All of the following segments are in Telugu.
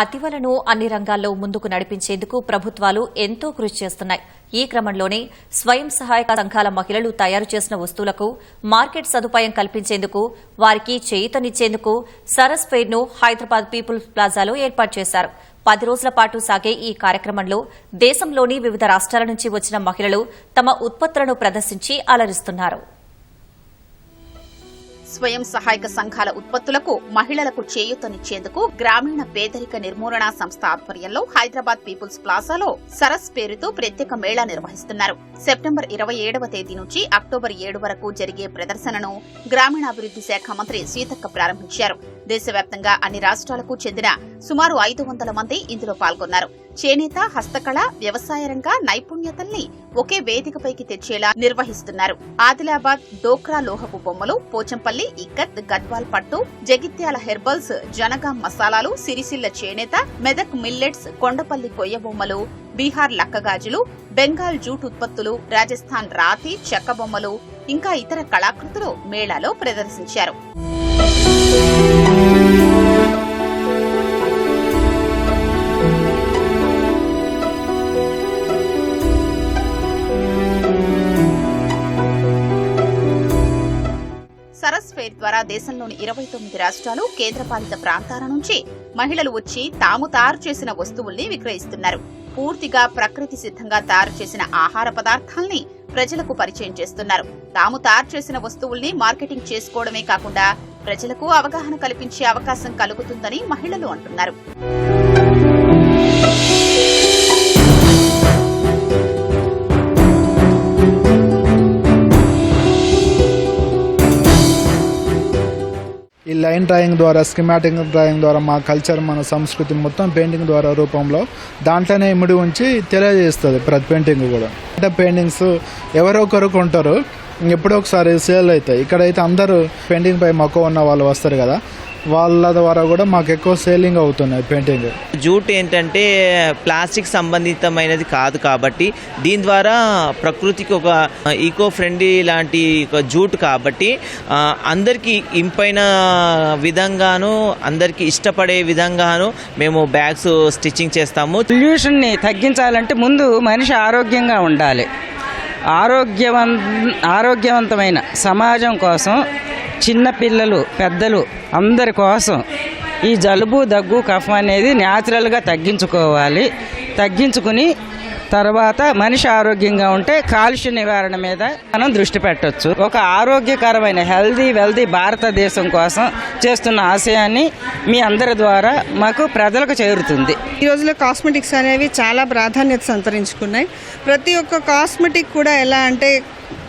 అతివలను అన్ని రంగాల్లో ముందుకు నడిపించేందుకు ప్రభుత్వాలు ఎంతో కృషి చేస్తున్నాయి. ఈ క్రమంలోనే స్వయం సహాయక సంఘాల మహిళలు తయారు చేసిన వస్తువులకు మార్కెట్ సదుపాయం కల్పించేందుకు వారికి చేయూతనిచ్చేందుకు సరస్ ఫెయిర్ను హైదరాబాద్ పీపుల్స్ ప్లాజాలో ఏర్పాటు చేశారు. పది రోజుల పాటు సాగే ఈ కార్యక్రమంలో దేశంలోని వివిధ రాష్ట్రాల నుంచి వచ్చిన మహిళలు తమ ఉత్పత్తులను ప్రదర్శించి అలరిస్తున్నారు. స్వయం సహాయక సంఘాల ఉత్పత్తులకు మహిళలకు చేయూతనిచ్చేందుకు గ్రామీణ పేదరిక నిర్మూలన సంస్థ ఆధ్వర్యంలో హైదరాబాద్ పీపుల్స్ ప్లాజాలో సరస్ పేరుతో ప్రత్యేక మేళా నిర్వహిస్తున్నారు. సెప్టెంబర్ ఇరవై ఏడవ తేదీ నుంచి అక్టోబర్ ఏడు వరకు జరిగే ప్రదర్శనను గ్రామీణాభివృద్ది శాఖ మంత్రి సీతక్క ప్రారంభించారు. దేశవ్యాప్తంగా అన్ని రాష్ట్రాలకు చెందిన సుమారు ఐదు వందల మంది ఇందులో పాల్గొన్నారు. చేనేత హస్తకళ వ్యవసాయ రంగ నైపుణ్యతల్ని ఒకే వేదికపైకి తెచ్చేలా నిర్వహిస్తున్నారు. ఆదిలాబాద్ డోక్రా లోహపు బొమ్మలు పోచంపల్లి ఇక్కత్ గద్వాల్ పట్టు జగిత్యాల హెర్బల్స్ జనగాం మసాలాలు సిరిసిల్ల చేనేత మెదక్ మిల్లెట్స్ కొండపల్లి కొయ్య బొమ్మలు బీహార్ లక్కగాజులు బెంగాల్ జూట్ ఉత్పత్తులు రాజస్థాన్ రాతి చెక్క బొమ్మలు ఇంకా ఇతర కళాకృతులు మేళాలో ప్రదర్శించారు. సరస్ ద్వారా దేశంలోని ఇరవై తొమ్మిది రాష్ట్రాలు కేంద్రపాలిత ప్రాంతాల నుంచి మహిళలు వచ్చి తాము తయారు చేసిన వస్తువుల్ని విక్రయిస్తున్నారు. పూర్తిగా ప్రకృతి సిద్ధంగా తయారు చేసిన ఆహార పదార్థాల్ని ప్రజలకు పరిచయం చేస్తున్నారు. తాము తయారు చేసిన వస్తువుల్ని మార్కెటింగ్ చేసుకోవడమే కాకుండా ప్రజలకు అవగాహన కల్పించే అవకాశం కలుగుతుందని మహిళలు అంటున్నారు. ఈ లైన్ డ్రాయింగ్ ద్వారా స్కిమాటిక్ డ్రాయింగ్ ద్వారా మా కల్చర్ మన సంస్కృతి మొత్తం పెయింటింగ్ ద్వారా రూపంలో దాంట్లోనే ఇమిడి ఉంచి తెలియజేస్తుంది ప్రతి పెయింటింగ్ కూడా. అంటే పెయింటింగ్స్ ఎవరో ఒకరు కొంటారు ఎప్పుడో ఒకసారి సేల్ అవుతాయి. ఇక్కడైతే అందరూ పెయింటింగ్ పై మక్కువ ఉన్న వాళ్ళు వస్తారు కదా. వాళ్ళ ద్వారా కూడా మాకు ఎక్కువ సేలింగ్ అవుతున్నాయి పెయింటింగ్ జూట్ ఏంటంటే ప్లాస్టిక్ సంబంధితమైనది కాదు కాబట్టి దీని ద్వారా ప్రకృతికి ఒక ఈకో ఫ్రెండ్లీ లాంటి ఒక జూట్ కాబట్టి ఆ, అందరికీ ఇంపైన విధంగాను అందరికీ ఇష్టపడే విధంగాను మేము బ్యాగ్స్ స్టిచ్చింగ్ చేస్తాము. పొల్యూషన్ని తగ్గించాలంటే ముందు మనిషి ఆరోగ్యంగా ఉండాలి. ఆరోగ్యవం ఆరోగ్యవంతమైన సమాజం కోసం చిన్నపిల్లలు పెద్దలు అందరి కోసం ఈ జలుబు దగ్గు కఫం అనేది న్యాచురల్గా తగ్గించుకోవాలి. తగ్గించుకుని తర్వాత మనిషి ఆరోగ్యంగా ఉంటే కాలుష్య నివారణ మీద మనం దృష్టి పెట్టొచ్చు. ఒక ఆరోగ్యకరమైన హెల్దీ వెల్దీ భారతదేశం కోసం చేస్తున్న ఆశయాన్ని మీ అందరి ద్వారా మాకు ప్రజలకు చేరుతుంది. ఈ రోజుల్లో కాస్మెటిక్స్ అనేవి చాలా ప్రాధాన్యత సంతరించుకున్నాయి. ప్రతి ఒక్క కాస్మెటిక్ కూడా ఎలా అంటే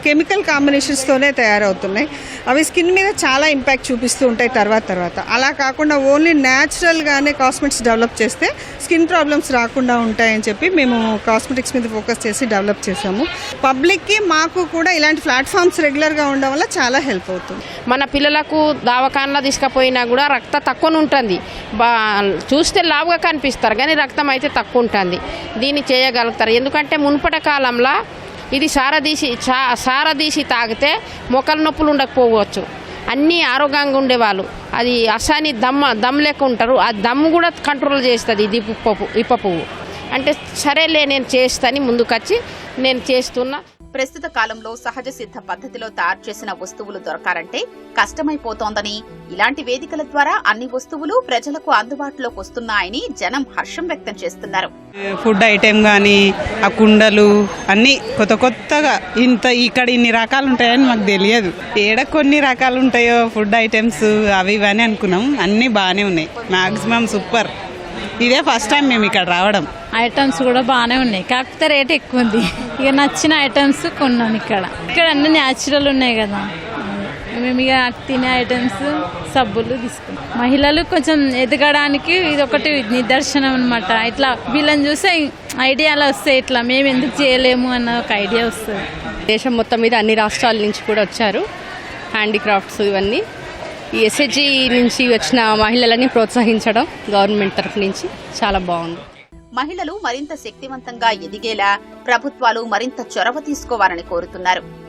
కెమికల్ కాంబినేషన్స్తోనే తయారవుతున్నాయి. అవి స్కిన్ మీద చాలా ఇంపాక్ట్ చూపిస్తూ ఉంటాయి తర్వాత తర్వాత. అలా కాకుండా ఓన్లీ న్యాచురల్గానే కాస్మెటిక్స్ డెవలప్ చేస్తే స్కిన్ ప్రాబ్లమ్స్ రాకుండా ఉంటాయని చెప్పి మేము కాస్మెటిక్స్ మీద ఫోకస్ చేసి డెవలప్ చేసాము పబ్లిక్కి మాకు కూడా ఇలాంటి ప్లాట్ఫామ్స్ రెగ్యులర్గా ఉండడం వల్ల చాలా హెల్ప్ అవుతుంది. మన పిల్లలకు దావకాన్లో తీసుకుపోయినా కూడా రక్త తక్కువ ఉంటుంది. బా చూస్తే లావుగా కనిపిస్తారు కానీ రక్తం అయితే తక్కువ ఉంటుంది. దీన్ని చేయగలుగుతారు. ఎందుకంటే మునుపటి కాలంలో ఇది సారదీసి చా సారదీసి తాగితే మొక్కల నొప్పులు ఉండకపోవచ్చు. అన్నీ ఆరోగ్యంగా ఉండేవాళ్ళు. అది అసాని దమ్మ దమ్ లెక్క ఉంటారు ఆ దమ్ము కూడా కంట్రోల్ చేస్తుంది ఇది ఇప్ప ఇప్ప పువ్వు. అంటే సరేలే నేను చేస్తాని ముందుకొచ్చి నేను చేస్తున్నా. ప్రస్తుత కాలంలో సహజ సిద్ధ పద్ధతిలో తయారు చేసిన వస్తువులు దొరకాలంటే కష్టమైపోతోందని ఇలాంటి వేదికల ద్వారా అన్ని వస్తువులు ప్రజలకు అందుబాటులోకి వస్తున్నాయని జనం హర్షం వ్యక్తం చేస్తున్నారు. ఫుడ్ ఐటెం కానీ ఆ కుండలు అన్నీ కొత్త కొత్తగా ఇంత ఇక్కడ ఇన్ని రకాలు ఉంటాయని మాకు తెలియదు. ఏడ కొన్ని రకాలు ఉంటాయో ఫుడ్ ఐటమ్స్ అవి ఇవి అని అనుకున్నాం అన్నీ బాగానే ఉన్నాయి. Maximum super. ఇదే ఫస్ట్ టైం మేము ఇక్కడ రావడం. ఐటమ్స్ కూడా బాగానే ఉన్నాయి. కాకపోతే రేట్ ఎక్కువ ఉంది. ఇక నచ్చిన ఐటమ్స్ కొన్నాను ఇక్కడ. ఇక్కడ అన్ని న్యాచురల్ ఉన్నాయి కదా. మేము ఇక తినే ఐటమ్స్ సబ్బులు తీసుకున్నాం. మహిళలు కొంచెం ఎదగడానికి ఇది ఒకటి నిదర్శనం అనమాట ఇట్లా వీళ్ళని చూస్తే ఐడియాలు వస్తాయి. ఇట్లా మేము ఎందుకు చేయలేము అన్న ఒక ఐడియా వస్తుంది. దేశం మొత్తం మీద అన్ని రాష్ట్రాల నుంచి కూడా వచ్చారు. హ్యాండీక్రాఫ్ట్స్ ఇవన్నీ. ఎస్హెచ్జి నుంచి వచ్చిన మహిళలని ప్రోత్సహించడం గవర్నమెంట్ తరఫు నుంచి చాలా బాగుంది. మహిళలు మరింత శక్తివంతంగా ఎదిగేలా ప్రభుత్వాలు మరింత చొరవ తీసుకోవాలని కోరుతున్నారు.